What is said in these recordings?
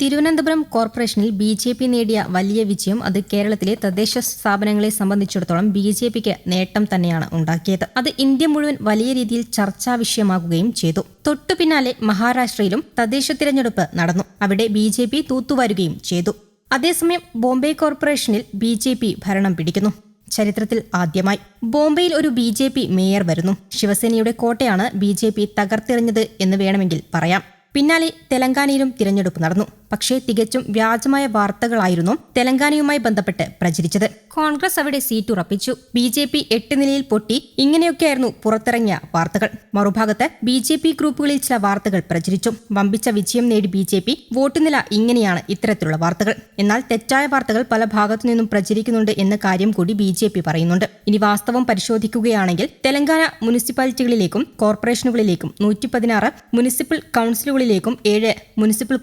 തിരുവനന്തപുരം കോർപ്പറേഷനിൽ B J P നേടിയ വലിയ വിജയം അത് കേരളത്തിലെ തദ്ദേശ സ്ഥാപനങ്ങളെ സംബന്ധിച്ചിടത്തോളം ബി ജെ പിക്ക് നേട്ടം തന്നെയാണ് ഉണ്ടാക്കിയത്. അത് ഇന്ത്യ മുഴുവൻ വലിയ രീതിയിൽ ചർച്ചാ വിഷയമാകുകയും ചെയ്തു. തൊട്ടു പിന്നാലെ മഹാരാഷ്ട്രയിലും തദ്ദേശ തിരഞ്ഞെടുപ്പ് നടന്നു. അവിടെ ബി ജെ പി തൂത്തുവാരുകയും ചെയ്തു. അതേസമയം ബോംബെ കോർപ്പറേഷനിൽ ബി ജെ പി ഭരണം പിടിക്കുന്നു. ചരിത്രത്തിൽ ആദ്യമായി ബോംബെയിൽ ഒരു ബി ജെ പി മേയർ വരുന്നു. ശിവസേനയുടെ കോട്ടയാണ് ബി ജെ പി തകർത്തെറിഞ്ഞത് എന്ന് വേണമെങ്കിൽ പറയാം. പിന്നാലെ തെലങ്കാനയിലും തിരഞ്ഞെടുപ്പ് നടന്നു. പക്ഷേ തികച്ചും വ്യാജമായ വാർത്തകളായിരുന്നു തെലങ്കാനയുമായി ബന്ധപ്പെട്ട് പ്രചരിച്ചത്. കോൺഗ്രസ് അവിടെ സീറ്റ് ഉറപ്പിച്ചു. ബി ജെ പി എട്ട് നിലയിൽ പൊട്ടി. ഇങ്ങനെയൊക്കെയായിരുന്നു പുറത്തിറങ്ങിയ വാർത്തകൾ. മറുഭാഗത്ത് ബി ജെ പി ഗ്രൂപ്പുകളിൽ ചില വാർത്തകൾ പ്രചരിച്ചു. വമ്പിച്ച വിജയം നേടി ബി ജെ പി വോട്ട് നില ഇങ്ങനെയാണ് ഇത്തരത്തിലുള്ള വാർത്തകൾ. എന്നാൽ തെറ്റായ വാർത്തകൾ പല ഭാഗത്തു നിന്നും പ്രചരിക്കുന്നുണ്ട് എന്ന കാര്യം കൂടി ബി ജെ പി പറയുന്നുണ്ട്. ഇനി വാസ്തവം പരിശോധിക്കുകയാണെങ്കിൽ തെലങ്കാന മുനിസിപ്പാലിറ്റികളിലേക്കും കോർപ്പറേഷനുകളിലേക്കും നൂറ്റി പതിനാറ് മുനിസിപ്പൽ കൌൺസിലുകളിലേക്കും ഏഴ് മുനിസിപ്പൽ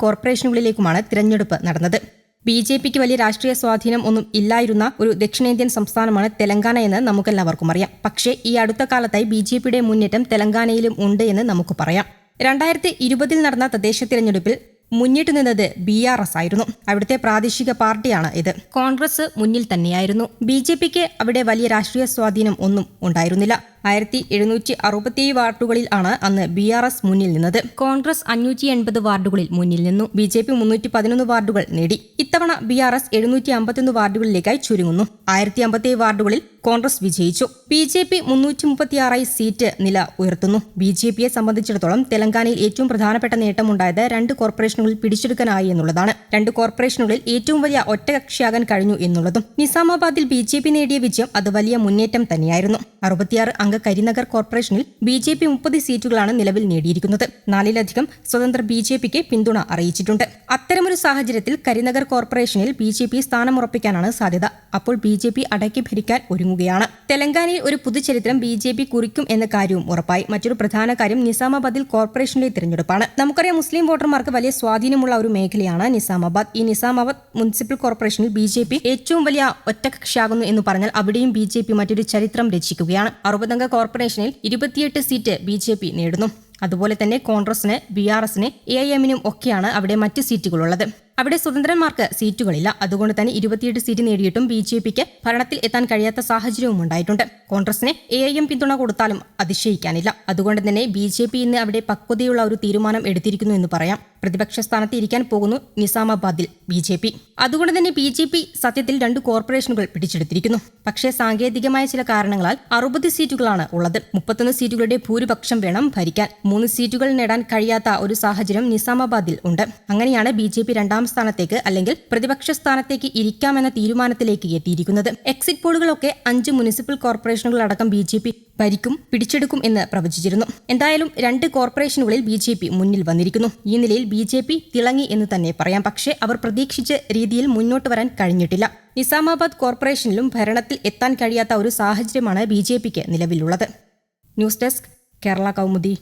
കോർപ്പറേഷനുകളിലേക്കുമാണ് തിരഞ്ഞെടുപ്പ് നടന്നത്. ബി ജെ പിക്ക് വലിയ രാഷ്ട്രീയ സ്വാധീനം ഒന്നും ഇല്ലായിരുന്ന ഒരു ദക്ഷിണേന്ത്യൻ സംസ്ഥാനമാണ് തെലങ്കാന എന്ന് നമുക്കെല്ലാവർക്കും അറിയാം. പക്ഷേ ഈ അടുത്ത കാലത്തായി ബി ജെ പിയുടെ മുന്നേറ്റം തെലങ്കാനയിലും ഉണ്ട് എന്ന് നമുക്ക് പറയാം. രണ്ടായിരത്തി ഇരുപതിൽ നടന്ന തദ്ദേശ തിരഞ്ഞെടുപ്പിൽ മുന്നിട്ട് നിന്നത് ബി ആർ എസ് ആയിരുന്നു. അവിടുത്തെ പ്രാദേശിക പാർട്ടിയാണ് ഇത്. കോൺഗ്രസ് മുന്നിൽ തന്നെയായിരുന്നു. ബി ജെ പിക്ക് അവിടെ വലിയ രാഷ്ട്രീയ സ്വാധീനം ഒന്നും ഉണ്ടായിരുന്നില്ല. ആയിരത്തി എഴുന്നൂറ്റി അറുപത്തിയേഴ് വാർഡുകളിൽ ആണ് അന്ന് ബി ആർ എസ് മുന്നിൽ നിന്നത്. കോൺഗ്രസ് അഞ്ഞൂറ്റി എൺപത് വാർഡുകളിൽ മുന്നിൽ നിന്നു. ബി ജെ പി മുന്നൂറ്റി പതിനൊന്ന് വാർഡുകൾ നേടി. ഇത്തവണ ബി ആർ എസ് എഴുന്നൂറ്റി അമ്പത്തിയൊന്ന് വാർഡുകളിലേക്കായി ചുരുങ്ങുന്നു. ആയിരത്തി അമ്പത്തിയേഴ് വാർഡുകളിൽ കോൺഗ്രസ് വിജയിച്ചു. ബി ജെ പി മുന്നൂറ്റി മുപ്പത്തിയാറായി സീറ്റ് നില ഉയർത്തുന്നു. ബി ജെ പിയെ സംബന്ധിച്ചിടത്തോളം തെലങ്കാനയിൽ ഏറ്റവും പ്രധാനപ്പെട്ട നേട്ടമുണ്ടായത് രണ്ട് കോർപ്പറേഷനുകളിൽ പിടിച്ചെടുക്കാനായി എന്നുള്ളതാണ്. രണ്ട് കോർപ്പറേഷനുകളിൽ ഏറ്റവും വലിയ ഒറ്റകക്ഷിയാകാൻ കഴിഞ്ഞു എന്നുള്ളതും. നിസാമാബാദിൽ ബി ജെ പി നേടിയ വിജയം അത് വലിയ മുന്നേറ്റം തന്നെയായിരുന്നു. അറുപത്തിയാറ് അംഗ കരിനഗർ കോർപ്പറേഷനിൽ ബി ജെ പി മുപ്പത് സീറ്റുകളാണ് നിലവിൽ നേടിയിരിക്കുന്നത്. നാലിലധികം സ്വതന്ത്ര ബി ജെ പിക്ക് പിന്തുണ അറിയിച്ചിട്ടുണ്ട്. അത്തരമൊരു സാഹചര്യത്തിൽ കരിനഗർ കോർപ്പറേഷനിൽ ബി ജെ പി സ്ഥാനമുറപ്പിക്കാനാണ് സാധ്യത. അപ്പോൾ ബി ജെ പി അടക്കി ഭരിക്കാൻ ഒരുങ്ങുകയാണ്. തെലങ്കാനയിൽ ഒരു പുതുചരിത്രം ബി ജെ പി കുറിക്കും എന്ന കാര്യവും ഉറപ്പായി. മറ്റൊരു പ്രധാന കാര്യം നിസാമാബാദിൽ കോർപ്പറേഷനിലെ തിരഞ്ഞെടുപ്പാണ്. നമുക്കറിയാം മുസ്ലിം വോട്ടർമാർക്ക് വലിയ സ്വാധീനമുള്ള ഒരു മേഖലയാണ് നിസാമാബാദ്. ഈ നിസാമാബാദ് മുനിസിപ്പൽ കോർപ്പറേഷനിൽ ബി ജെ പി ഏറ്റവും വലിയ ഒറ്റകക്ഷിയാകുന്നു എന്ന് പറഞ്ഞാൽ അവിടെയും ബി ജെ പി മറ്റൊരു ചരിത്രം രചിക്കുകയാണ്. അറുപതംഗ കോർപ്പറേഷനിൽ ഇരുപത്തിയെട്ട് സീറ്റ് ബി ജെ പി നേടുന്നു. അതുപോലെ തന്നെ കോൺഗ്രസിന് ബി ആർ എസിന് എ ഐ എമ്മിനും ഒക്കെയാണ് അവിടെ മറ്റ് സീറ്റുകളുള്ളത്. അവിടെ സ്വതന്ത്രന്മാർക്ക് സീറ്റുകളില്ല. അതുകൊണ്ട് തന്നെ ഇരുപത്തിയെട്ട് സീറ്റ് നേടിയിട്ടും ബി ജെ പിക്ക് ഭരണത്തിൽ എത്താൻ കഴിയാത്ത സാഹചര്യവും ഉണ്ടായിട്ടുണ്ട്. കോൺഗ്രസിന് എ ഐ എം പിന്തുണ കൊടുത്താലും അതിശയിക്കാനില്ല. അതുകൊണ്ട് തന്നെ ബി ജെ പി ഇന്ന് അവിടെ പക്വതയുള്ള ഒരു തീരുമാനം എടുത്തിരിക്കുന്നു എന്ന് പറയാം. പ്രതിപക്ഷ സ്ഥാനത്ത് ഇരിക്കാൻ പോകുന്നു നിസാമാബാദിൽ ബി ജെ പി. അതുകൊണ്ട് തന്നെ ബി ജെ പി സത്യത്തിൽ രണ്ട് കോർപ്പറേഷനുകൾ പിടിച്ചെടുത്തിരിക്കുന്നു. പക്ഷേ സാങ്കേതികമായ ചില കാരണങ്ങളാൽ അറുപത് സീറ്റുകളാണ് ഉള്ളത്. മുപ്പത്തൊന്ന് സീറ്റുകളുടെ ഭൂരിപക്ഷം വേണം ഭരിക്കാൻ. മൂന്ന് സീറ്റുകൾ നേടാൻ കഴിയാത്ത ഒരു സാഹചര്യം നിസാമാബാദിൽ ഉണ്ട്. അങ്ങനെയാണ് ബി ജെ പി രണ്ടാം സ്ഥാനത്തേക്ക് അല്ലെങ്കിൽ പ്രതിപക്ഷ സ്ഥാനത്തേക്ക് ഇരിക്കാമെന്ന തീരുമാനത്തിലേക്ക് എത്തിയിരിക്കുന്നത്. എക്സിറ്റ് പോളുകളൊക്കെ അഞ്ച് മുനിസിപ്പൽ കോർപ്പറേഷനുകളടക്കം ബി ജെ പി ഭരിക്കും പിടിച്ചെടുക്കും എന്ന് പ്രവചിച്ചിരുന്നു. എന്തായാലും രണ്ട് കോർപ്പറേഷനുകളിൽ ബി ജെ പി മുന്നിൽ വന്നിരിക്കുന്നു. ഈ നിലയിൽ ബി ജെ പി തിളങ്ങി എന്ന് തന്നെ പറയാം. പക്ഷേ അവർ പ്രതീക്ഷിച്ച രീതിയിൽ മുന്നോട്ട് വരാൻ കഴിഞ്ഞിട്ടില്ല. നിസാമാബാദ് കോർപ്പറേഷനിലും ഭരണത്തിൽ എത്താൻ കഴിയാത്ത ഒരു സാഹചര്യമാണ് ബി ജെ പിക്ക് നിലവിലുള്ളത്. News desk Kerala Kaumudi.